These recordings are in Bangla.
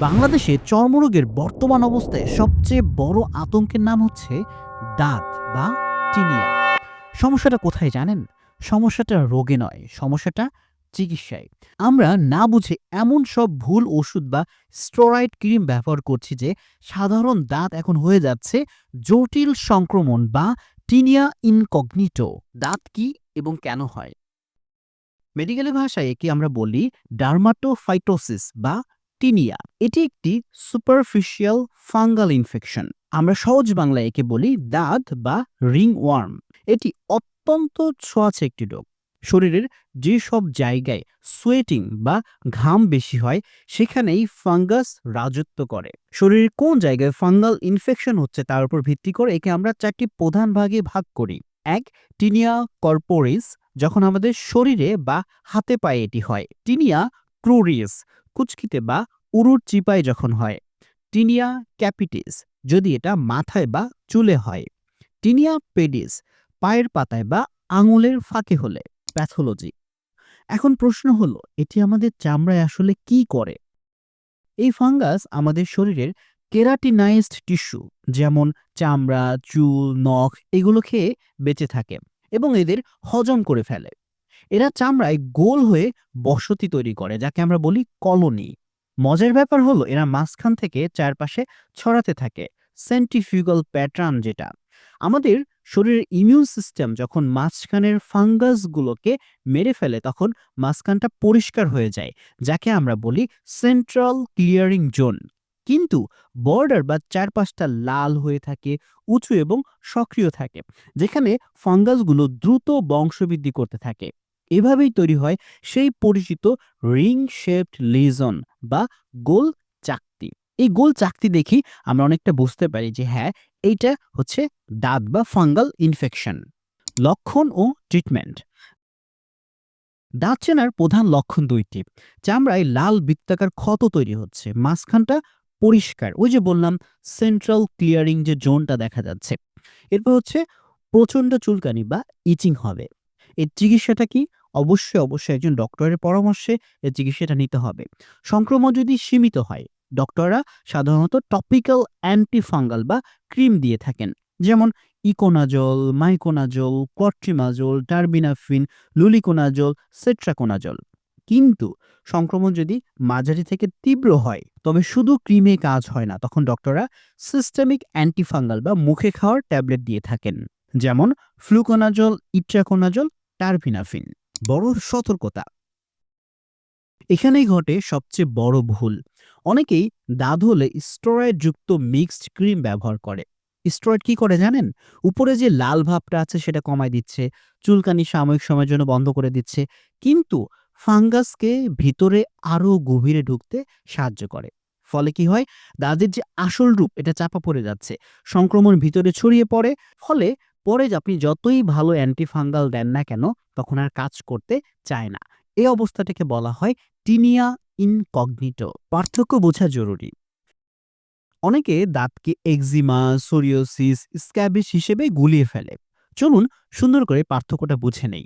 বাংলাদেশে চর্মরোগের বর্তমান অবস্থায় সবচেয়ে বড় আতঙ্কের নাম হচ্ছে দাঁত বা টিনিয়া। সমস্যাটা কোথায় জানেন? সমস্যাটা রোগে নয়, সমস্যাটা চিকিৎসায়। আমরা না বুঝে এমন সব ভুল ওষুধ বা স্টেরয়েড ক্রিম ব্যবহার করছি যে সাধারণ দাঁত এখন হয়ে যাচ্ছে জটিল সংক্রমণ বা টিনিয়া ইনকগনিটো। দাঁত কি এবং কেন হয়? মেডিকেল ভাষায় একে আমরা বলি ডার্মাটোফাইটোসিস বা টিনিয়া এটি একটি সুপারফিশিয়াল ফাঙ্গাল ইনফেকশন আমরা সহজ বাংলায় একে বলি দাঁত বা রিং ওয়ার্ম এটি অত্যন্ত ছোঁয়াচে একটি রোগ। শরীরের যে সব জায়গায় সোয়েটিং বা ঘাম বেশি হয়, সেখানেই ফাঙ্গাস রাজত্ব করে। শরীরের কোন জায়গায় ফাঙ্গাল ইনফেকশন হচ্ছে তার উপর ভিত্তি করে একে আমরা চারটি প্রধান ভাগে ভাগ করি। এক টিনিয়া কর্পোরিস যখন আমাদের শরীরে বা হাতে পায়ে এটি হয়। টিনিয়া ক্রোরিয়াস কুচকিতে বা উরুর চিপায় যখন হয়, টিনিয়া ক্যাপিটিস, যদি এটা মাথায় বা চুলে হয়। টিনিয়া পেডিস, পায়ের পাতায় বা আঙুলের ফাঁকে হলে, প্যাথোলজি। এখন প্রশ্ন হলো, এটি আমাদের চামড়ায় আসলে কি করে? এই ফাঙ্গাস আমাদের শরীরের কেরাটিনাইজড টিস্যু, যেমন চামড়া, চুল, নখ, এগুলো খেয়ে বেঁচে থাকে এবং এদের হজম করে ফেলে। এরা চামড়ায় গোল হয়ে বসতি তৈরি করে, যাকে আমরা বলি কলোনি। মজার ব্যাপার হলো, এরা মাঝখান থেকে চারপাশে ছড়াতে থাকে, সেন্টিফিউগাল প্যাটার্ন যেটা। আমাদের শরীরের ইমিউন সিস্টেম যখন মাঝখানের ফাঙ্গাসগুলোকে মেরে ফেলে, তখন মাঝখানটা পরিষ্কার হয়ে যায়, যাকে আমরা বলি সেন্ট্রাল ক্লিয়ারিং জোন। কিন্তু বর্ডার বা চারপাশটা লাল হয়ে থাকে, উঁচু এবং সক্রিয় থাকে, যেখানে ফাঙ্গাসগুলো দ্রুত বংশবৃদ্ধি করতে থাকে। এভাবেই তৈরি হয় সেই পরিচিত রিং শেপড লিজন বা গোল চাকতি। এই গোল চাকতি দেখি আমরা অনেকটা বুঝতে পারি যে হ্যাঁ এইটা হচ্ছে দাঁত বা ফাঙ্গাল ইনফেকশন, লক্ষণ ও ট্রিটমেন্ট। দাঁত চেনার প্রধান লক্ষণ দুইটি, চামড়ায় লাল বৃত্তাকার ক্ষত তৈরি হচ্ছে, মাঝখানটা পরিষ্কার, ওই যে বললাম সেন্ট্রাল ক্লিয়ারিং যে জোনটা দেখা যাচ্ছে। এরপর হচ্ছে প্রচণ্ড চুলকানি বা ইচিং হবে। এর চিকিৎসাটা কি? অবশ্যই অবশ্যই একজন ডক্টরের পরামর্শে এর চিকিৎসাটা নিতে হবে। সংক্রমণ যদি সীমিত হয় ডক্টররা সাধারণত টপিক্যাল অ্যান্টিফাঙ্গাল বা ক্রিম দিয়ে থাকেন। যেমন econazole, miconazole clotrimazole terbinafine luliconazole sertaconazole কিন্তু সংক্রমণ যদি মাঝারি থেকে তীব্র হয়, তবে শুধু ক্রিমে কাজ হয় না, তখন ডক্টররা সিস্টেমিক অ্যান্টিফাঙ্গাল বা মুখে খাওয়ার ট্যাবলেট দিয়ে থাকেন। যেমন ফ্লুকোনাজল ইট্রাকোনাজল টার্ভিনাফিন বড় সতর্কতা। এখানেই ঘটে সবচেয়ে বড় ভুল। অনেকেই দাঁত হলে স্টেরয়েড যুক্ত মিক্সড ক্রিম ব্যবহার করে। স্টেরয়েড কি করে জানেন? উপরে যে লাল ভাবটা আছে সেটা কমায় দিচ্ছে, চুলকানি সাময়িক সময়ের জন্য বন্ধ করে দিচ্ছে, কিন্তু ফাঙ্গাসকে ভিতরে আরও গভীরে ঢুকতে সাহায্য করে। ফলে কি হয়? দাঁতের যে আসল রূপ, এটা চাপা পড়ে যাচ্ছে। সংক্রমণ ভিতরে ছড়িয়ে পড়ে, ফলে পরে আপনি যতই ভালো অ্যান্টিফাঙ্গাল দেন না কেন, তখন আর কাজ করতে চায় না। এই অবস্থাটাকে বলা হয় টিনিয়া ইনকগনিটো। পার্থক্য বোঝা জরুরি। অনেকে দাঁতকে এক্সিমা সোরিওসিস স্ক্যাবিস হিসেবে গুলিয়ে ফেলে। চলুন সুন্দর করে পার্থক্যটা বুঝে নেই।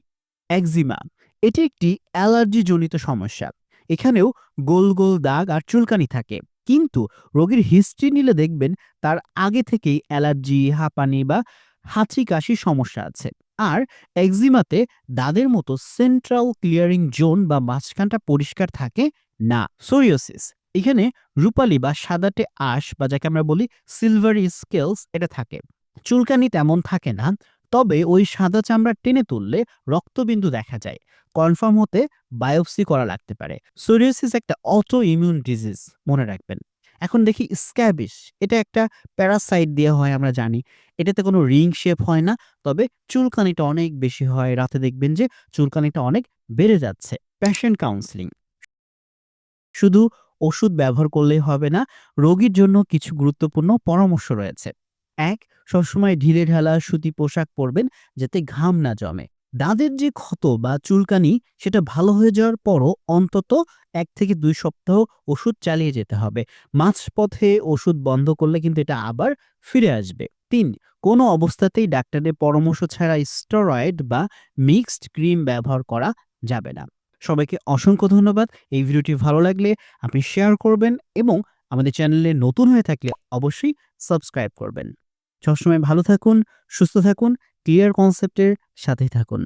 একজিমা এটি একটি অ্যালার্জিজনিত সমস্যা। এখানেও গোল গোল দাগ আর চুলকানি থাকে। কিন্তু রোগীর হিস্ট্রি নিলে দেখবেন তার আগে থেকেই অ্যালার্জি, হাঁপানি বা হাঁচি কাশি সমস্যা আছে। আর একজিমাতে দাঁতের মতো সেন্ট্রাল ক্লিয়ারিং জোন বা মাঝখানটা পরিষ্কার থাকে না। সোরিওসিস এখানে রূপালি বা সাদাটে আঁশ বা যাকে আমরা বলি সিলভারি স্কেলস এটা থাকে। চুলকানি তেমন থাকে না, তবে ওই সাদা চামড়া টেনে তুললে রক্তবিন্দু দেখা যায়। কনফার্ম হতে বায়োপসি করা লাগতে পারে। সোরিওসিস একটা অটো ইমিউন ডিজিজ মনে রাখবেন। এখন দেখি স্ক্যাবিস এটা একটা প্যারাসাইট দিয়ে হয় আমরা জানি। এটাতে কোনো রিং শেপ হয় না, তবে চুলকানিটা অনেক বেশি হয়। রাতে দেখবেন যে চুলকানিটা অনেক বেড়ে যাচ্ছে। প্যাশেন্ট কাউন্সিলিং শুধু ওষুধ ব্যবহার করলেই হবে না, রোগীর জন্য কিছু গুরুত্বপূর্ণ পরামর্শ রয়েছে। এক, সবসময় ঢিলে ঢালা সুতি পোশাক পরবেন, যাতে ঘাম না জমে। দাঁতের যে ক্ষত বা চুলকানি, সেটা ভালো হয়ে যাওয়ার পরও অন্তত এক থেকে দুই সপ্তাহ ওষুধ চালিয়ে যেতে হবে। মাঝপথে ওষুধ বন্ধ করলে কিন্তু এটা আবার ফিরে আসবে। তিন, কোনো অবস্থাতেই ডাক্তারের পরামর্শ ছাড়া স্টেরয়েড বা মিক্সড ক্রিম ব্যবহার করা যাবে না। সবাইকে অসংখ্য ধন্যবাদ। এই ভিডিওটি ভালো লাগলে আপনি শেয়ার করবেন এবং আমাদের চ্যানেলে নতুন হয়ে থাকলে অবশ্যই সাবস্ক্রাইব করবেন। সবসময় ভালো থাকুন, সুস্থ থাকুন। ক্লিয়ার কনসেপ্টের সাথে থাকুন।